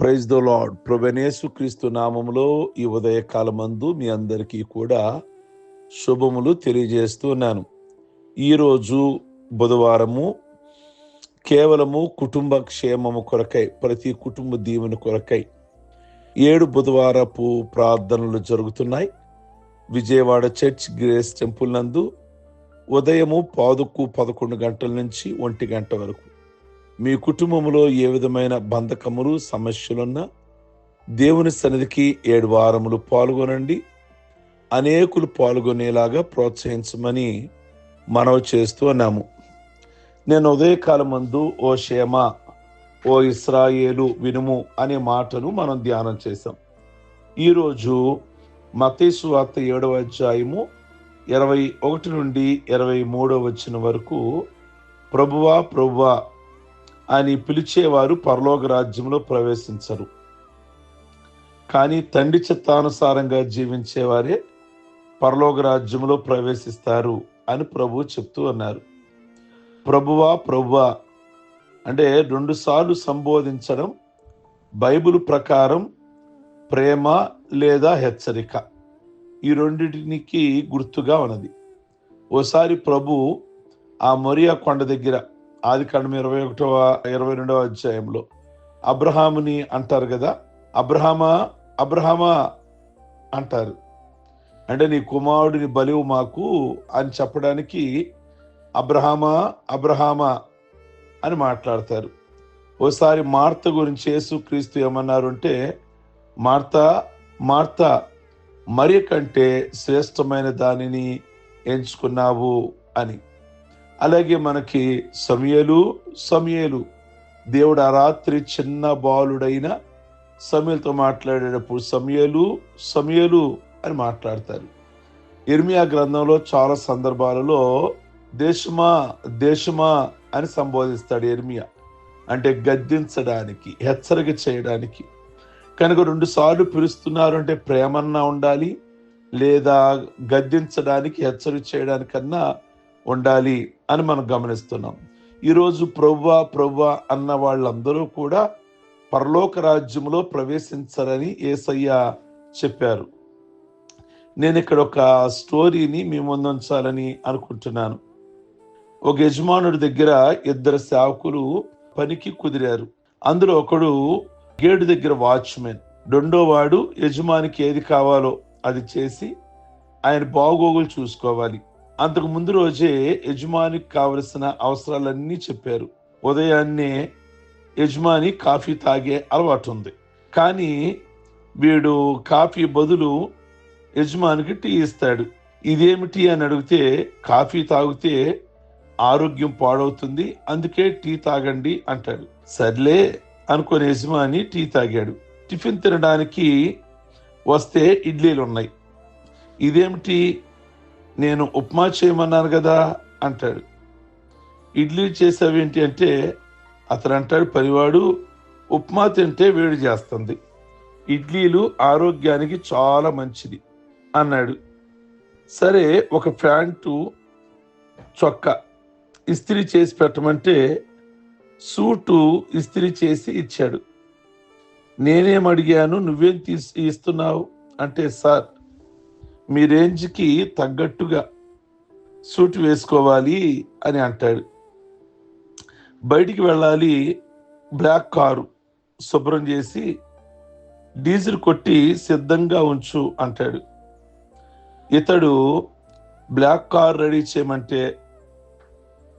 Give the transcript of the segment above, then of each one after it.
Praise the lord ప్రభనేసు క్రీస్తు నామములో ఈ ఉదయకాలమందు మీ అందరికీ కూడా శుభములు తెలియజేస్తున్నాను ఈరోజు బుధవారము కేవలము కుటుంబ క్షేమము కొరకై ప్రతి కుటుంబ దీవెని కొరకై ఏడు బుధవారపు ప్రార్థనలు జరుగుతున్నాయి విజయవాడ చర్చ్ గ్రేస్ టెంపుల్ నందు ఉదయము పాదుకు పదకొండు గంటల నుంచి ఒంటి గంట వరకు మీ కుటుంబంలో ఏ విధమైన బంధకములు సమస్యలున్నా దేవుని సన్నిధికి ఏడు వారములు పాల్గొనండి. అనేకులు పాల్గొనేలాగా ప్రోత్సహించమని మనవి చేస్తూ ఉన్నాము. నేను ఉదయకాలం మందు ఓ క్షేమ ఓ ఇస్రాయేలు వినుము అనే మాటను మనం ధ్యానం చేశాం. ఈరోజు మతేసు వార్త ఏడవ అధ్యాయము ఇరవై ఒకటి నుండి ఇరవై మూడవ వచ్చిన వరకు ప్రభువా ప్రభువా అని పిలిచేవారు పరలోక రాజ్యంలో ప్రవేశించరు. కానీ తండ్రి చిత్తానుసారంగా జీవించేవారే పరలోక రాజ్యంలో ప్రవేశిస్తారు అని ప్రభు చెప్తూ ఉన్నారు ప్రభువా ప్రభువా అంటే రెండుసార్లు సంబోధించడం బైబిల్ ప్రకారం ప్రేమ లేదా హెచ్చరిక. ఈ రెండింటికి గుర్తుగా ఉన్నది. ఓసారి ప్రభు ఆ మొరియా కొండ దగ్గర ఆది కాండం ఇరవై ఒకటవ ఇరవై రెండవ అధ్యాయంలో. అబ్రహాముని అంటారు కదా అబ్రహామా అబ్రహామా అంటారు. అంటే నీ కుమారుడిని బలివు మాకు అని చెప్పడానికి అబ్రహామా అబ్రహామా అని మాట్లాడతారు. ఓసారి మార్త గురించి యేసు క్రీస్తు ఏమన్నారు అంటే మార్త మార్త మరి కంటే శ్రేష్టమైన దానిని ఎంచుకున్నావు అని. అలాగే మనకి సమయలు సమయలు. దేవుడు ఆ రాత్రి చిన్న బాలుడైన సమయలతో మాట్లాడేటప్పుడు సమయలు సమయలు అని మాట్లాడతారు. ఇర్మియా గ్రంథంలో చాలా సందర్భాలలో దేశమా దేశమా అని సంబోధిస్తాడు ఎర్మియా. అంటే గద్దించడానికి హెచ్చరిక చేయడానికి. కనుక రెండుసార్లు పిలుస్తున్నారు అంటే ప్రేమన్నా ఉండాలి లేదా గద్దించడానికి హెచ్చరిక చేయడానికన్నా ఉండాలి. అని మనం గమనిస్తున్నాం. ఈరోజు ప్రవ్వా ప్రవ్వా అన్న వాళ్ళందరూ కూడా పరలోక రాజ్యంలో ప్రవేశించరని ఏసయ్య చెప్పారు. నేను ఇక్కడ ఒక స్టోరీని మీ ముందు ఉంచాలని అనుకుంటున్నాను. ఒక యజమానుడి దగ్గర ఇద్దరు సేవకులు పనికి కుదిరారు. అందులో ఒకడు గేటు దగ్గర వాచ్మెన్. రెండో వాడు యజమానికి ఏది కావాలో అది చేసి ఆయన బాగోగులు చూసుకోవాలి. అంతకు ముందు రోజే యజమానికి కావలసిన అవసరాలన్నీ చెప్పారు. ఉదయాన్నే యజమాని కాఫీ తాగే అలవాటు ఉంది. కానీ వీడు కాఫీ బదులు యజమానికి టీ ఇస్తాడు. ఇదేమిటి అని అడిగితే కాఫీ తాగితే ఆరోగ్యం పాడవుతుంది అందుకే టీ తాగండి అంటాడు. సర్లే అనుకుని యజమాని టీ తాగాడు. టిఫిన్ తినడానికి వస్తే ఇడ్లీలు ఉన్నాయి ఇదేమిటి? నేను ఉప్మా చేయమన్నాను కదా అంటాడు. ఇడ్లీ చేసావేంటి అంటే అతను అంటాడు పనివాడు ఉప్మా తింటే వేడి చేస్తుంది. ఇడ్లీలు ఆరోగ్యానికి చాలా మంచిది అన్నాడు. సరే ఒక ప్యాంటు చొక్కా ఇస్త్రీ చేసి పెట్టమంటే సూటు ఇస్త్రీ చేసి ఇచ్చాడు. నేనేం అడిగాను? నువ్వేం తీసి ఇస్తున్నావు? అంటే సార్ మీ రేంజ్కి తగ్గట్టుగా సూట్ వేసుకోవాలి అని అంటాడు. బయటికి వెళ్ళాలి బ్లాక్ కారు శుభ్రం చేసి డీజిల్ కొట్టి సిద్ధంగా ఉంచు అంటాడు. ఇతడు బ్లాక్ కార్ రెడీ చేయమంటే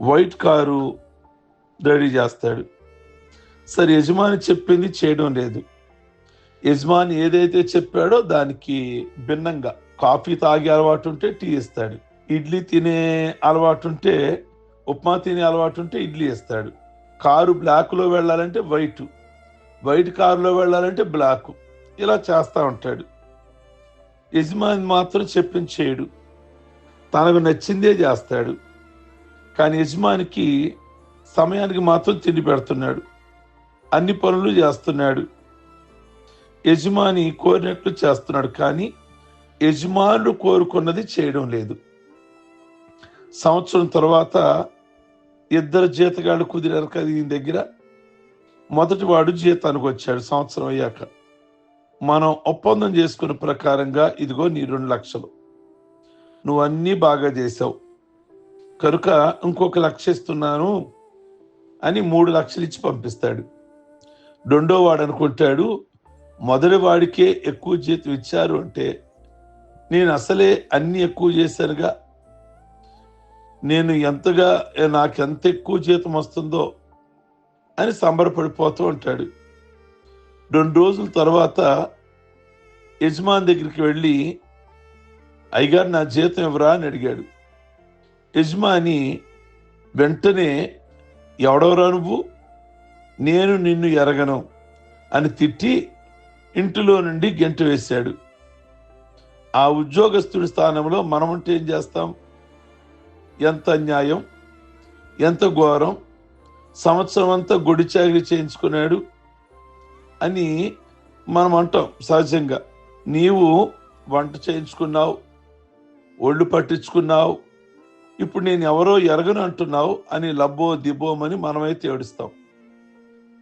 వైట్ కారు రెడీ చేస్తాడు. సరే యజమాని చెప్పింది చేయడం లేదు. యజమాని ఏదైతే చెప్పాడో దానికి భిన్నంగా కాఫీ తాగే అలవాటు ఉంటే టీ ఇస్తాడు. ఇడ్లీ తినే అలవాటు ఉంటే ఉప్మా తినే అలవాటు ఉంటే ఇడ్లీ ఇస్తాడు. కారు బ్లాక్లో వెళ్ళాలంటే వైట్. వైట్ కారులో వెళ్ళాలంటే బ్లాక్. ఇలా చేస్తూ ఉంటాడు. యజమాని మాత్రం చెప్పింది చేయడు తనకు నచ్చిందే చేస్తాడు. కానీ యజమానికి సమయానికి మాత్రం తిండి పెడుతున్నాడు. అన్ని పనులు చేస్తున్నాడు. యజమాని కోరినట్లు చేస్తున్నాడు. కానీ యజమానుడు కోరుకున్నది చేయడం లేదు. సంవత్సరం తర్వాత ఇద్దరు జీతగాళ్ళు కుదిరారు కదా దీని దగ్గర. మొదటి వాడు జీతానికి వచ్చాడు సంవత్సరం అయ్యాక. మనం ఒప్పందం చేసుకున్న ప్రకారంగా ఇదిగో నీ రెండు లక్షలు. నువ్వు అన్నీ బాగా చేసావు కనుక ఇంకొక లక్ష ఇస్తున్నాను అని మూడు లక్షలు ఇచ్చి పంపిస్తాడు. రెండో వాడు అనుకుంటాడు మొదటి వాడికే ఎక్కువ జీతం ఇచ్చారు అంటే నేను అసలే అన్ని ఎక్కువ చేశానుగా. నేను ఎంతగా నాకు ఎంత ఎక్కువ జీతం వస్తుందో అని సంబరపడిపోతూ ఉంటాడు. రెండు రోజుల తర్వాత యజమాని దగ్గరికి వెళ్ళి అయ్యగారు నా జీతం ఎవరా అని అడిగాడు. యజమాని వెంటనే ఎవడవరా నువ్వు? నేను నిన్ను ఎరగను అని తిట్టి ఇంటిలో నుండి గెంట వేశాడు ఆ ఉద్యోగస్తుడి స్థానంలో మనమంటే ఏం చేస్తాం? ఎంత అన్యాయం ఎంత ఘోరం సంవత్సరం అంతా గుడి చాకరీ చేయించుకున్నాడు అని మనం అంటాం సహజంగా. నీవు వంట చేయించుకున్నావు ఒళ్ళు పట్టించుకున్నావు ఇప్పుడు నేను ఎవరో ఎరగను అంటున్నావు అని లబ్బో దిబ్బోమని మనమైతే ఏడుస్తాం.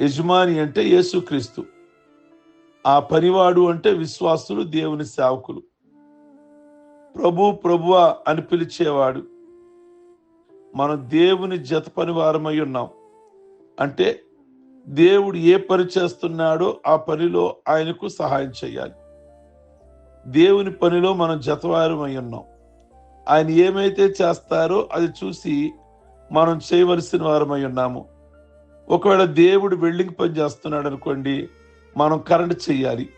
యజమాని అంటే యేసుక్రీస్తు. ఆ పనివాడు అంటే విశ్వాసులు దేవుని సేవకులు. ప్రభు ప్రభువ అని పిలిచేవాడు. మనం దేవుని జత పనివారమై ఉన్నాం. అంటే దేవుడు ఏ పని చేస్తున్నాడో ఆ పనిలో ఆయనకు సహాయం చేయాలి. దేవుని పనిలో మనం జతవారమై ఉన్నాం. ఆయన ఏమైతే చేస్తారో అది చూసి మనం చేయవలసిన వారమై ఉన్నాము. ఒకవేళ దేవుడు వెల్డింగ్ పని చేస్తున్నాడు అనుకోండి మనం కరెంట్ చేయాలి.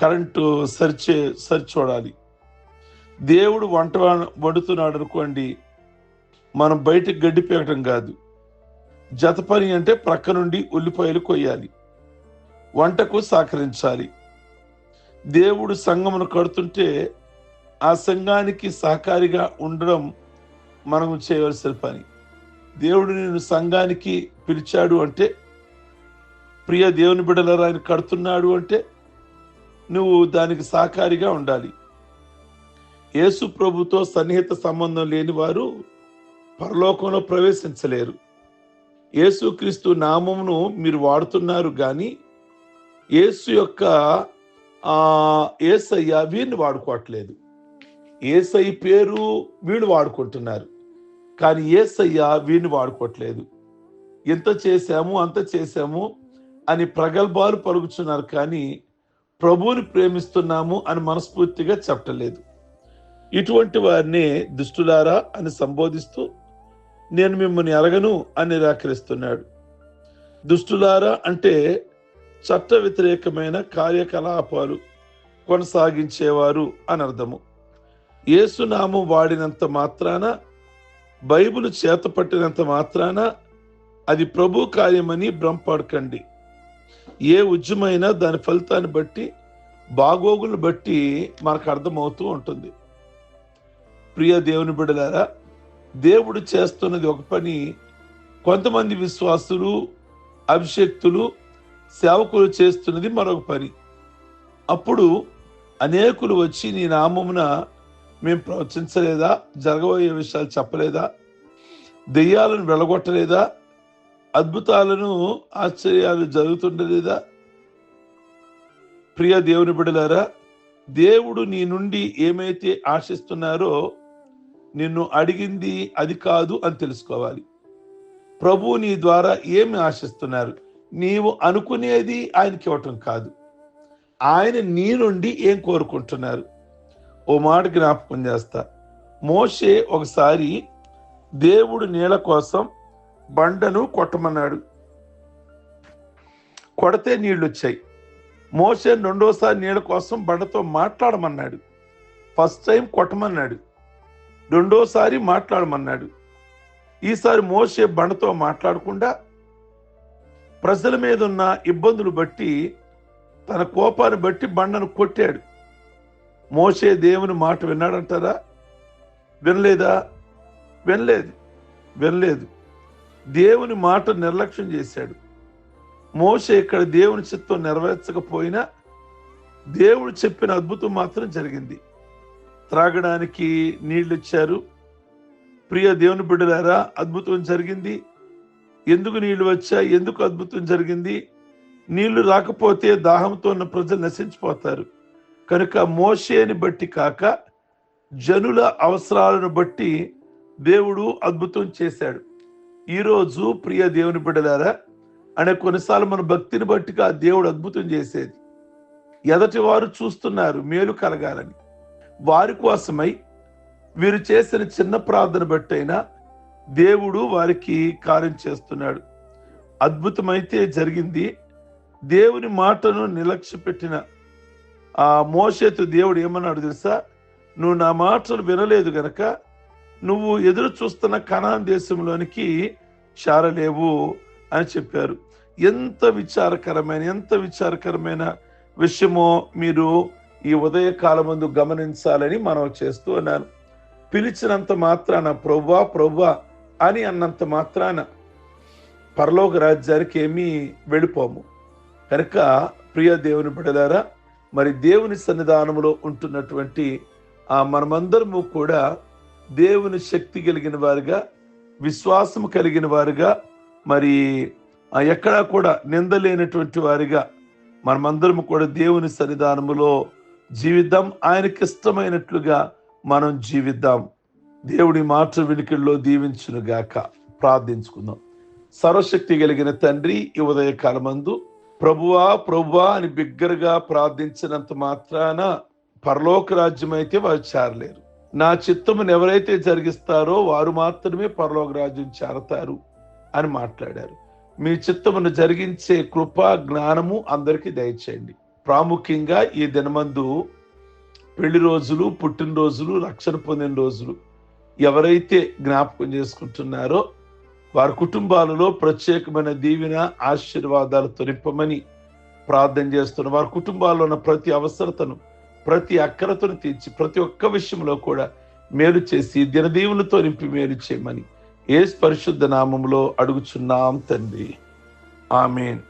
కరెంటు సరిచే సరిచూడాలి. దేవుడు వంట వండుతున్నాడు అనుకోండి మనం బయటకు గడ్డి పీకటం కాదు. జత పని అంటే ప్రక్క నుండి ఉల్లిపాయలు కొయ్యాలి వంటకు సహకరించాలి. దేవుడు సంఘమును కడుతుంటే ఆ సంఘానికి సహకారిగా ఉండడం మనం చేయవలసిన పని. దేవుడు నేను సంఘానికి పిలిచాడు అంటే ప్రియ దేవుని బిడ్డలరా ఆయన కడుతున్నాడు అంటే నువ్వు దానికి సహకారిగా ఉండాలి. యేసు ప్రభుతో సన్నిహిత సంబంధం లేని వారు పరలోకంలో ప్రవేశించలేరు. యేసుక్రీస్తు నామమును మీరు వాడుతున్నారు కానీ యేసు యొక్క ఏసయ్య వీరిని వాడుకోవట్లేదు. ఏసై పేరు వీళ్ళు వాడుకుంటున్నారు. కానీ ఏసయ్య వీరిని వాడుకోవట్లేదు. ఎంత చేశాము అంత చేశాము అని ప్రగల్భాలు పలుకుతున్నారు కానీ ప్రభువుని ప్రేమిస్తున్నాము అని మనస్ఫూర్తిగా చెప్పలేదు ఇటువంటి వారిని దుష్టులారా అని సంబోధిస్తూ నేను మిమ్మల్ని అరగను అని నిరాకరిస్తున్నాడు. దుష్టులారా అంటే చట్ట వ్యతిరేకమైన కార్యకలాపాలు కొనసాగించేవారు అని అర్థము. ఏసునామం వాడినంత మాత్రాన బైబిల్ చేత పట్టినంత మాత్రాన అది ప్రభు కార్యమని భ్రమపడకండి. ఏ ఉద్యమైనా దాని ఫలితాన్ని బట్టి బాగోగులు బట్టి మనకు అర్థమవుతూ ఉంటుంది. ప్రియ దేవుని బిడ్డలారా దేవుడు చేస్తున్నది ఒక పని. కొంతమంది విశ్వాసులు అభిషక్తులు సేవకులు చేస్తున్నది మరొక పని. అప్పుడు అనేకులు వచ్చి నీ నామమున మేము ప్రవచించలేదా? జరగబోయే విషయాలు చెప్పలేదా? దెయ్యాలను వెళ్ళగొట్టలేదా అద్భుతాలను ఆశ్చర్యాలు జరుగుతుండలేదా? ప్రియ దేవుని బిడలారా దేవుడు నీ నుండి ఏమైతే ఆశిస్తున్నారో నిన్ను అడిగింది అది కాదు అని తెలుసుకోవాలి. ప్రభు నీ ద్వారా ఏమి ఆశిస్తున్నారు? నీవు అనుకునేది ఆయనకి ఇవ్వటం కాదు. ఆయన నీ నుండి ఏం కోరుకుంటున్నారు? ఓ మాట జ్ఞాపకం చేస్తా. మోషే ఒకసారి దేవుడు నీళ్ళ కోసం బండను కొట్టమన్నాడు. కొడితే నీళ్ళు వచ్చాయి. మోసే రెండోసారి నీళ్ళ కోసం బండతో మాట్లాడమన్నాడు. First time కొట్టమన్నాడు. రెండోసారి మాట్లాడమన్నాడు. ఈసారి మోసే బండతో మాట్లాడకుండా ప్రజల మీద ఉన్న ఇబ్బందులు బట్టి తన కోపాన్ని బట్టి బండను కొట్టాడు. మోసే దేవుని మాట విన్నాడంటారా? వినలేదా? వినలేదు. వినలేదు. దేవుని మాట నిర్లక్ష్యం చేశాడు. మోసే ఇక్కడ దేవుని చిత్తం నెరవేర్చకపోయినా దేవుడు చెప్పిన అద్భుతం మాత్రం జరిగింది. త్రాగడానికి నీళ్ళు ఇచ్చారు ప్రియ దేవుని బిడ్డలారా అద్భుతం జరిగింది. ఎందుకు నీళ్ళు వచ్చా? ఎందుకు అద్భుతం జరిగింది? నీళ్ళు రాకపోతే దాహంతో ఉన్న ప్రజలు నశించిపోతారు. కనుక మోషేని బట్టి కాక జనుల అవసరాలను బట్టి దేవుడు అద్భుతం చేశాడు. ఈరోజు ప్రియ దేవుని బిడ్డలారా అనే కొన్నిసార్లు మన భక్తిని బట్టిగా దేవుడు అద్భుతం చేసేది. ఎదటి వారు చూస్తున్నారు మేలు కలగాలని. వారి కోసమై వీరు చేసిన చిన్న ప్రార్థన బట్టైనా దేవుడు వారికి కార్యం చేస్తున్నాడు. అద్భుతమైతే జరిగింది. దేవుని మాటను నిలక్ష్య పెట్టిన ఆ మోషేతు దేవుడు ఏమన్నాడు తెలుసా? నువ్వు నా మాటలు వినలేదు గనక నువ్వు ఎదురు చూస్తున్న కణాన్ దేశంలోనికి చేరలేవు అని చెప్పారు. ఎంత విచారకరమైన ఎంత విచారకరమైన విషయమో మీరు ఈ ఉదయ గమనించాలని మనం చేస్తూ ఉన్నాను. పిలిచినంత మాత్రాన ప్రవ్వా ప్రవ్వా అని అన్నంత మాత్రాన పరలోక రాజ్యానికి ఏమీ వెళ్ళిపోము. కనుక ప్రియ దేవుని బిడ్డలారా మరి దేవుని సన్నిధానంలో ఉంటున్నటువంటి ఆ మనమందరము కూడా దేవుని శక్తి కలిగిన వారుగా విశ్వాసము కలిగిన వారుగా మరి ఎక్కడా కూడా నిందలేనటువంటి వారిగా మనమందరము కూడా దేవుని సన్నిధానములో జీవిద్దాం. ఆయనకి ఇష్టమైనట్లుగా మనం జీవిద్దాం. దేవుడి మాట వెనుకల్లో దీవించునుగాక ప్రార్థించుకుందాం. సర్వశక్తి కలిగిన తండ్రి ఈ ఉదయకాలమందు ప్రభువా ప్రభువా అని బిగ్గరగా ప్రార్థించినంత మాత్రాన పరలోక రాజ్యం అయితే వారు చేరలేరు. నా చిత్తమును ఎవరైతే జరిగిస్తారో వారు మాత్రమే పరలోక రాజ్యం చేరతారు అని మాట్లాడారు. మీ చిత్తమును జరిగించే కృప జ్ఞానము అందరికీ దయచేయండి. ప్రాముఖ్యంగా ఈ దినమందు పెళ్ళి రోజులు పుట్టినరోజులు రక్షణ పొందిన రోజులు ఎవరైతే జ్ఞాపకం చేసుకుంటున్నారో వారి కుటుంబాలలో ప్రత్యేకమైన దీవెన ఆశీర్వాదాలు తొలిపమని ప్రార్థన చేస్తున్న వారి కుటుంబాల్లో ఉన్న ప్రతి అవసరతను ప్రతి అక్కరతను తీర్చి ప్రతి ఒక్క విషయంలో కూడా మేలు చేసి దినదీవులతో నింపి మేలు చేయమని ఏ పరిశుద్ధ నామంలో అడుగుచున్నాం తండ్రి. ఆమెన్.